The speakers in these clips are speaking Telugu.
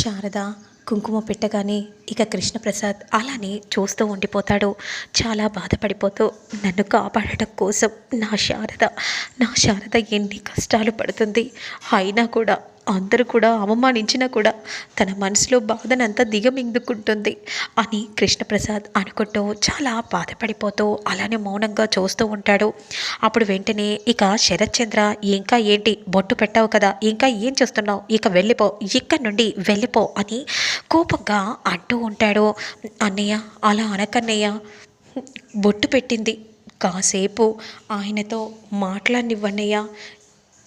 శారద కుంకుమ పెట్టగానే ఇక కృష్ణప్రసాద్ అలానే చూస్తూ ఉండిపోతాడు. చాలా బాధపడిపోతూ నన్ను కాపాడటం కోసం నా శారద నా శారద ఎన్ని కష్టాలు పడుతుంది. అయినా కూడా అందరూ కూడా అవమానించినా కూడా తన మనసులో బాధనంతా దిగమిందుకుంటుంది అని కృష్ణప్రసాద్ అనుకుంటూ చాలా బాధపడిపోతూ అలానే మౌనంగా చూస్తూ ఉంటాడు. అప్పుడు వెంటనే ఇక శరత్చంద్ర ఇంకా ఏంటి? బొట్టు పెట్టావు కదా ఇంకా ఏం చేస్తున్నావు? ఇక వెళ్ళిపో ఇక్కడి నుండి వెళ్ళిపో అని కోపంగా అంటూ ఉంటాడు. అన్నయ్య అలా అనకన్నయ్య బొట్టు పెట్టింది. కాసేపు ఆయనతో మాట్లాడినివ్వన్నయ్య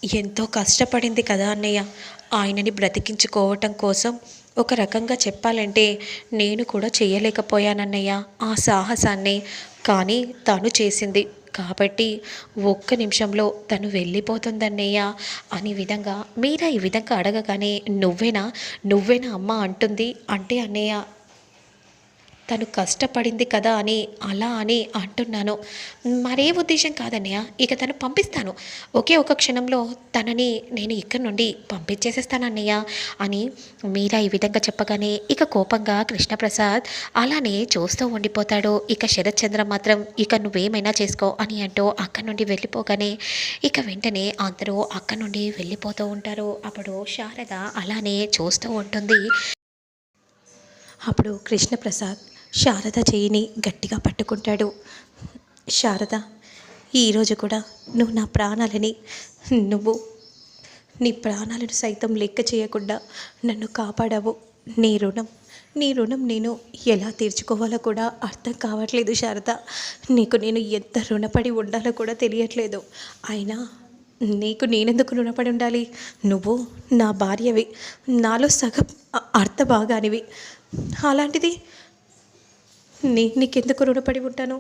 ఎంతో కష్టపడింది కదా అన్నయ్య. ఆయనని బ్రతికించుకోవటం కోసం ఒక రకంగా చెప్పాలంటే నేను కూడా చేయలేకపోయానన్నయ్య ఆ సాహసాన్ని. కానీ తను చేసింది. కాబట్టి ఒక్క నిమిషంలో తను వెళ్ళిపోతుందన్నయ్య అని విధంగా మీరా ఈ విధంగా అడగగానే నువ్వేనా? నువ్వేనా అమ్మ అంటుంది. అంటే అన్నయ్య తను కష్టపడింది కదా అని అలా అని అంటున్నాను. మరే ఉద్దేశం కాదన్నయ్య ఇక తను పంపిస్తాను. ఒకే ఒక క్షణంలో తనని నేను ఇక్కడి నుండి పంపించేసేస్తానన్నయ్య అని మీరా ఈ విధంగా చెప్పగానే ఇక కోపంగా కృష్ణప్రసాద్ అలానే చూస్తూ ఉండిపోతాడు. ఇక శరత్చంద్ర మాత్రం ఇక నువ్వేమైనా చేసుకో అని అంటూ అక్కడి నుండి వెళ్ళిపోగానే ఇక వెంటనే అందరూ అక్కడి నుండి వెళ్ళిపోతూ ఉంటారు. అప్పుడు శారద అలానే చూస్తూ ఉంటుంది. అప్పుడు కృష్ణప్రసాద్ శారద చేయిని గట్టిగా పట్టుకుంటాడు. శారద ఈరోజు కూడా నువ్వు నా ప్రాణాలని నువ్వు నీ ప్రాణాలను సైతం లెక్క చేయకుండా నన్ను కాపాడావు. నీ రుణం నీ రుణం నేను ఎలా తీర్చుకోవాలో కూడా అర్థం కావట్లేదు శారద. నీకు నేను ఎంత రుణపడి ఉండాలో కూడా తెలియట్లేదు. అయినా నీకు నేనెందుకు రుణపడి ఉండాలి? నువ్వు నా భార్యవి నాలో సగం అర్థ భాగానివి అలాంటిది నీ నీకెందుకు రుణపడి ఉంటాను?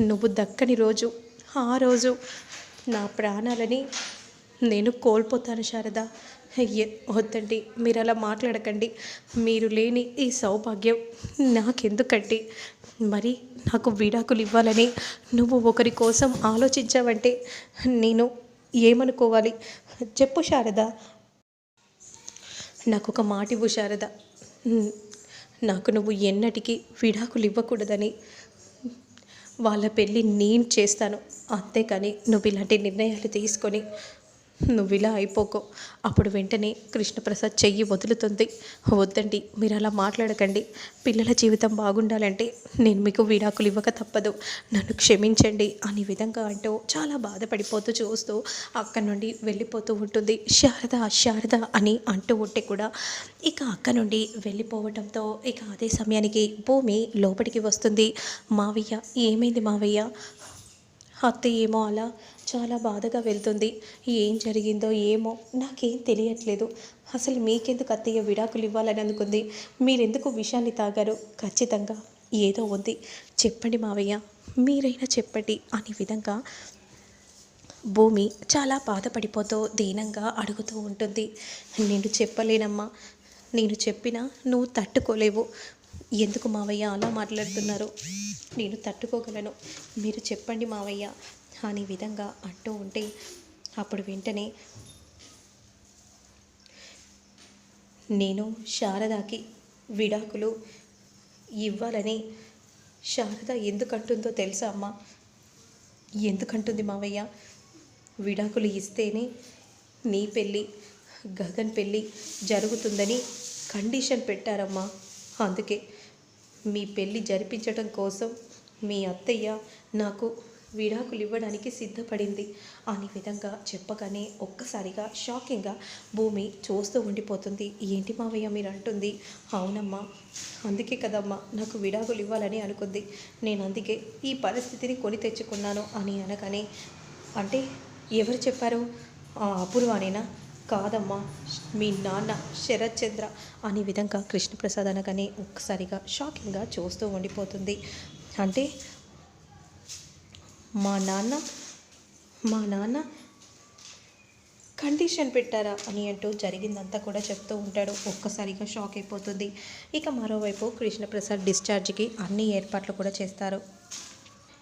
నువ్వు దక్కని రోజు ఆ రోజు నా ప్రాణాలని నేను కోల్పోతాను శారద. వద్దండి మీరు అలా మాట్లాడకండి. మీరు లేని ఈ సౌభాగ్యం నాకెందుకండి? మరి నాకు విడాకులు ఇవ్వాలని నువ్వు ఒకరి కోసం ఆలోచించావంటే నేను ఏమనుకోవాలి? చెప్పు శారద. నాకు ఒక మాట ఇవ్వు శారద. నాకు నువ్వు ఎన్నటికీ విడాకులు ఇవ్వకూడదని. వాళ్ళ పెళ్ళి నేను చేస్తాను. అంతేకాని నువ్వు ఇలాంటి నిర్ణయాలు తీసుకొని నువ్వు ఇలా అయిపోకో. అప్పుడు వెంటనే కృష్ణప్రసాద్ చెయ్యి వదులుతుంది. వద్దండి మీరు అలా మాట్లాడకండి. పిల్లల జీవితం బాగుండాలంటే నేను మీకు విడాకులు ఇవ్వక తప్పదు. నన్ను క్షమించండి అనే విధంగా అంటూ చాలా బాధపడిపోతూ చూస్తూ అక్కడి నుండి వెళ్ళిపోతూ ఉంటుంది. శారద శారద అని అంటూ ఉంటే కూడా ఇక అక్క నుండి వెళ్ళిపోవటంతో ఇక అదే సమయానికి భూమి లోపలికి వస్తుంది. మావయ్య ఏమైంది మావయ్య? అత్త ఏమో అలా చాలా బాధగా వెళ్తుంది. ఏం జరిగిందో ఏమో నాకేం తెలియట్లేదు. అసలు మీకెందుకు అత్తయ్య విడాకులు ఇవ్వాలని అనుకుంది? మీరెందుకు విషాన్ని తాగారు? ఖచ్చితంగా ఏదో ఉంది. చెప్పండి మావయ్య మీరైనా చెప్పండి అనే విధంగా భూమి చాలా బాధపడిపోతూ దీనంగా అడుగుతూ ఉంటుంది. నేను చెప్పలేనమ్మా. నేను చెప్పినా నువ్వు తట్టుకోలేవు. ఎందుకు మావయ్య అలా మాట్లాడుతున్నారు? నేను తట్టుకోగలను. మీరు చెప్పండి మావయ్య. అనే విధంగా అంటూ ఉంటే అప్పుడు వెంటనే నేను శారదాకి విడాకులు ఇవ్వాలని శారద ఎందుకంటుందో తెలుసా అమ్మా? ఎందుకంటుంది మావయ్య? విడాకులు ఇస్తేనే నీ పెళ్ళి గగన్ పెళ్ళి జరుగుతుందని కండిషన్ పెట్టారమ్మా. అందుకే మీ పెళ్ళి జరిపించడం కోసం మీ అత్తయ్య నాకు విడాకులు ఇవ్వడానికి సిద్ధపడింది. అనే విధంగా చెప్పగానే ఒక్కసారిగా షాకింగ్గా భూమి చూస్తూ ఉండిపోతుంది. ఏంటి మావయ్య మీరు అంటుంది. అవునమ్మా అందుకే కదమ్మా నాకు విడాకులు ఇవ్వాలని అనుకుంది. నేను అందుకే ఈ పరిస్థితిని కొని తెచ్చుకున్నాను అని అనగానే అంటే ఎవరు చెప్పారు? ఆ అపూర్వానేనా? కాదమ్మా మీ నాన్న శరత్చంద్ర అనే విధంగా కృష్ణప్రసాద్ అనగానే ఒక్కసారిగా షాకింగ్గా చూస్తూ ఉండిపోతుంది. అంటే మా నాన్న మా నాన్న కండిషన్ పెట్టారా అని అంటూ జరిగిందంతా కూడా చెప్తూ ఉంటాడు. ఒక్కసారిగా షాక్ అయిపోతుంది. ఇక మరోవైపు కృష్ణప్రసాద్ డిశ్చార్జ్కి అన్ని ఏర్పాట్లు కూడా చేస్తారు.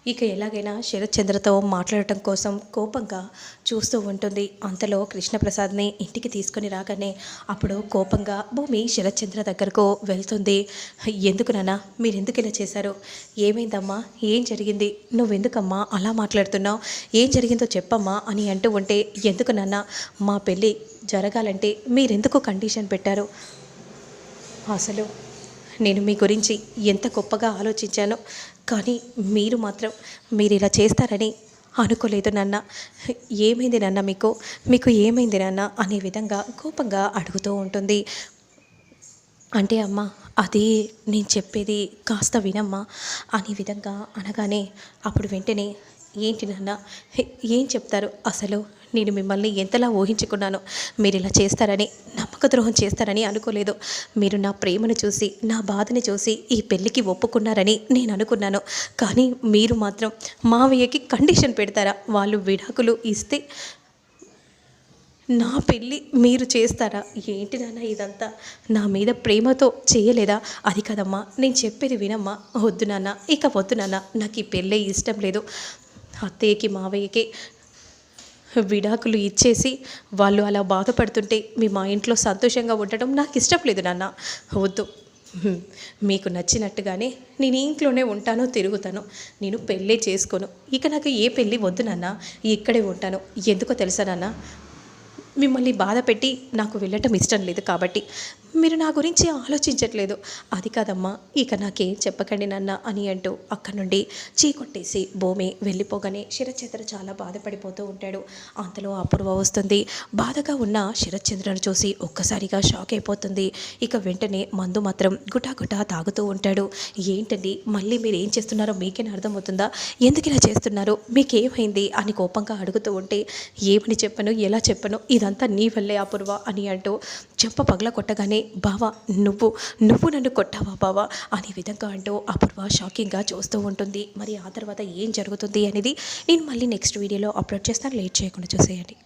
ఇక ఎలాగైనా శరత్చంద్రతో మాట్లాడటం కోసం కోపంగా చూస్తూ ఉంటుంది. అంతలో కృష్ణప్రసాద్ని ఇంటికి తీసుకొని రాగానే అప్పుడు కోపంగా భూమి శరత్చంద్ర దగ్గరకు వెళ్తుంది. ఎందుకు నాన్న మీరు ఎందుకు ఇలా చేశారు? ఏమైందమ్మా? ఏం జరిగింది? నువ్వెందుకమ్మా అలా మాట్లాడుతున్నావు? ఏం జరిగిందో చెప్పమ్మా అని అంటూ ఉంటే ఎందుకు నాన్న మా పెళ్ళి జరగాలంటే మీరెందుకు కండిషన్ పెట్టారు? అసలు నేను మీ గురించి ఎంత గొప్పగా ఆలోచించానో కానీ మీరు మాత్రం మీరు ఇలా చేస్తారని అనుకోలేదు నాన్న. ఏమైంది నాన్న మీకు? మీకు ఏమైంది నాన్న? అనే విధంగా కోపంగా అడుగుతూ ఉంటుంది. అంటే అమ్మ అది నేను చెప్పేది కాస్త వినమ్మా అనే విధంగా అనగానే అప్పుడు వెంటనే ఏంటి నాన్న? ఏం చెప్తారు? అసలు నేను మిమ్మల్ని ఎంతలా ఊహించుకున్నాను మీరు ఇలా చేస్తారని నమ్మక ద్రోహం చేస్తారని అనుకోలేదు. మీరు నా ప్రేమను చూసి నా బాధని చూసి ఈ పెళ్ళికి ఒప్పుకున్నారని నేను అనుకున్నాను. కానీ మీరు మాత్రం మావయ్యకి కండిషన్ పెడతారా? వాళ్ళు విడాకులు ఇస్తే నా పెళ్ళి మీరు చేస్తారా? ఏంటి నాన్న ఇదంతా? నా మీద ప్రేమతో చేయలేదా? అది కదమ్మా నేను చెప్పేది వినమ్మా. వద్దు నాన్న ఇక వద్దు నాన్న. నాకు ఈ పెళ్ళే ఇష్టం లేదు. అత్తయ్యకి మావయ్యకి విడాకులు ఇచ్చేసి వాళ్ళు అలా బాధపడుతుంటే మీ మా ఇంట్లో సంతోషంగా ఉండటం నాకు ఇష్టం లేదు నాన్న. వద్దు. మీకు నచ్చినట్టుగానే నేను ఇంట్లోనే ఉంటాను తిరుగుతాను. నేను పెళ్ళే చేసుకోను. ఇక నాకు ఏ పెళ్ళి వద్దు నాన్న. ఇక్కడే ఉంటాను. ఎందుకో తెలుసా నాన్న? మిమ్మల్ని బాధ పెట్టి నాకు వెళ్ళటం ఇష్టం లేదు కాబట్టి. మీరు నా గురించి ఆలోచించట్లేదు. అది కాదమ్మా ఇక నాకేం చెప్పకండి నాన్న అని అంటూ అక్కడి నుండి చీకొట్టేసి భూమి వెళ్ళిపోగానే శిరచంద్ర చాలా బాధపడిపోతూ ఉంటాడు. అంతలో అపూర్వ వస్తుంది. బాధగా ఉన్న శరత్చంద్రను చూసి ఒక్కసారిగా షాక్ అయిపోతుంది. ఇక వెంటనే మందు మాత్రం గుటా తాగుతూ ఉంటాడు. ఏంటండి మళ్ళీ మీరు ఏం చేస్తున్నారో మీకేనా అర్థమవుతుందా? ఎందుకు ఇలా చేస్తున్నారు? మీకేమైంది? అని కోపంగా అడుగుతూ ఉంటే ఏమని చెప్పను? ఎలా చెప్పను? ఇదంతా నీ వల్లే అపూర్వ అని అంటూ చెంప పగల కొట్టగానే బావా నువ్వు నువ్వు నన్ను కొట్టావా బావా? అనే విధంగా అంటూ అపూర్వ షాకింగ్గా చూస్తూ ఉంటుంది. మరి ఆ తర్వాత ఏం జరుగుతుంది అనేది నేను మళ్ళీ నెక్స్ట్ వీడియోలో అప్లోడ్ చేస్తాను. లేట్ చేయకుండా చూసేయండి.